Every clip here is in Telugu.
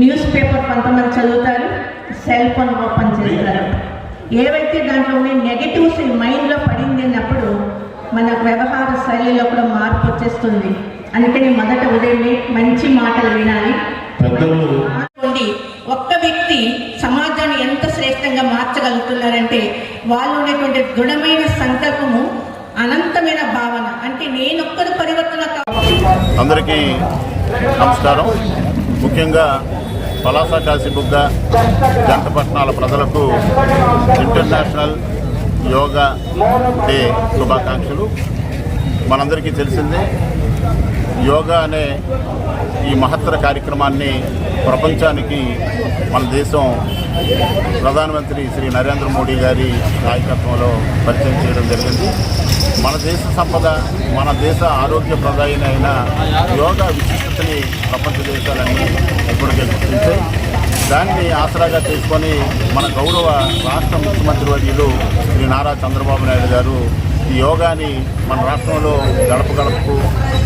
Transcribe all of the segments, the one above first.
న్యూస్ పేపర్ కొంతమంది చదువుతారు సెల్ ఫోన్ ఓపెన్ చేస్తారు. ఏవైతే దాంట్లో ఉన్న నెగటివ్స్ మైండ్లో పడింది అన్నప్పుడు మన వ్యవహార శైలిలో కూడా మార్పు వచ్చేస్తుంది. అందుకని మొదట ఉదయమే మంచి మాటలు వినాలి. ఒక్క వ్యక్తి సమాజాన్ని ఎంత శ్రేష్టంగా మార్చగలుగుతున్నారంటే వాళ్ళు ఉన్నటువంటి దృఢమైన సంకల్పము అనంతమైన భావన. అంటే నేనొక్కడు పరివర్తన అందరికీ నమస్కారం. ముఖ్యంగా పలాస కాశీబుగ్గ జంటపట్నాల ప్రజలకు ఇంటర్నేషనల్ యోగా డే శుభాకాంక్షలు. మనందరికీ తెలిసిందే యోగా అనే ఈ మహత్తర కార్యక్రమాన్ని ప్రపంచానికి మన దేశం ప్రధానమంత్రి శ్రీ నరేంద్ర మోడీ గారి నాయకత్వంలో పరిచయం చేయడం జరిగింది. మన దేశ సంపద మన దేశ ఆరోగ్య ప్రధాని అయిన యోగా విశిష్టతని ప్రపంచ దేశాలన్నీ ఇప్పటికే గుర్తించాయి. దాన్ని ఆసరాగా తీసుకొని మన గౌరవ రాష్ట్ర ముఖ్యమంత్రి వర్యులు శ్రీ నారా చంద్రబాబు నాయుడు గారు ఈ యోగాని మన రాష్ట్రంలో గడప గడపకు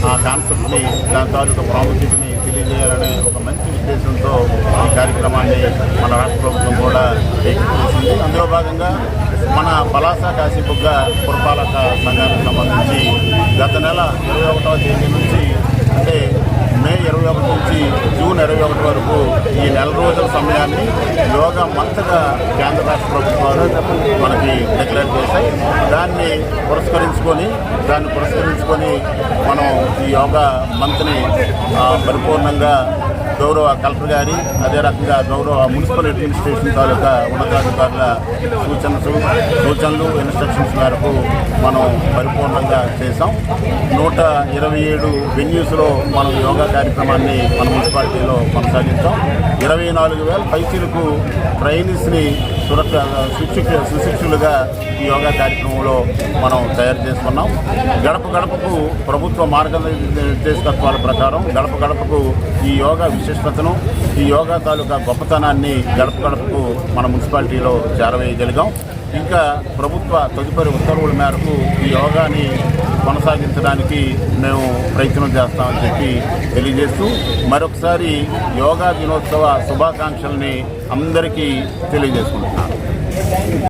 ఆ కాన్సెప్ట్ని దాని తాలూకు ప్రాముఖ్యతని తెలియజేయాలనే ఒక మంచి ఉద్దేశంతో ఈ కార్యక్రమాన్ని మన రాష్ట్ర ప్రభుత్వం కూడా చేసింది అందులో భాగంగా మన పలాస కాశీబుగ్గ పురపాలక సంఘానికి సంబంధించి గత నెల ఇరవై ఒకటవ తేదీ నుంచి అంటే మే ఇరవై ఒకటి నుంచి జూన్ ఇరవై ఒకటి వరకు ఈ నెల రోజుల సమయాన్ని యోగా మంతగా కేంద్ర రాష్ట్ర ప్రభుత్వాలు మనకి డిక్లేర్ చేశాయి. దాన్ని పురస్కరించుకొని దాన్ని పురస్కరించుకొని మనం ఈ యోగా మంత్ని పరిపూర్ణంగా గౌరవ కలెక్టర్ గారి అదే రకంగా గౌరవ మున్సిపల్ అడ్మినిస్ట్రేషన్ తాలూకా ఉన్నతాధికారుల సూచనలు సూచనలు ఇన్స్ట్రక్షన్స్ మేరకు మనం పరిపూర్ణంగా చేసాం నూట ఇరవై ఏడు వెన్యూస్లో మనం యోగా కార్యక్రమాన్ని మన మున్సిపాలిటీలో కొనసాగించాం. ఇరవై నాలుగు వేల పైసీలకు ట్రైనీస్ని సురక్ష శిక్షిక సుశిక్షులుగా ఈ యోగా కార్యక్రమంలో మనం తయారు చేసుకున్నాం. గడప గడపకు ప్రభుత్వ మార్గనిర్దేశకత్వాల ప్రకారం గడప గడపకు ఈ యోగా విశిష్టతను ఈ యోగా తాలూకా గొప్పతనాన్ని గడప గడపకు మన మున్సిపాలిటీలో చేరవేయగలిగాం. ఇంకా ప్రభుత్వ తదుపరి ఉత్తర్వుల మేరకు ఈ యోగాని కొనసాగించడానికి మేము ప్రయత్నం చేస్తామని చెప్పి తెలియజేస్తూ మరొకసారి యోగా దినోత్సవ శుభాకాంక్షల్ని అందరికీ తెలియజేసుకుంటున్నాను.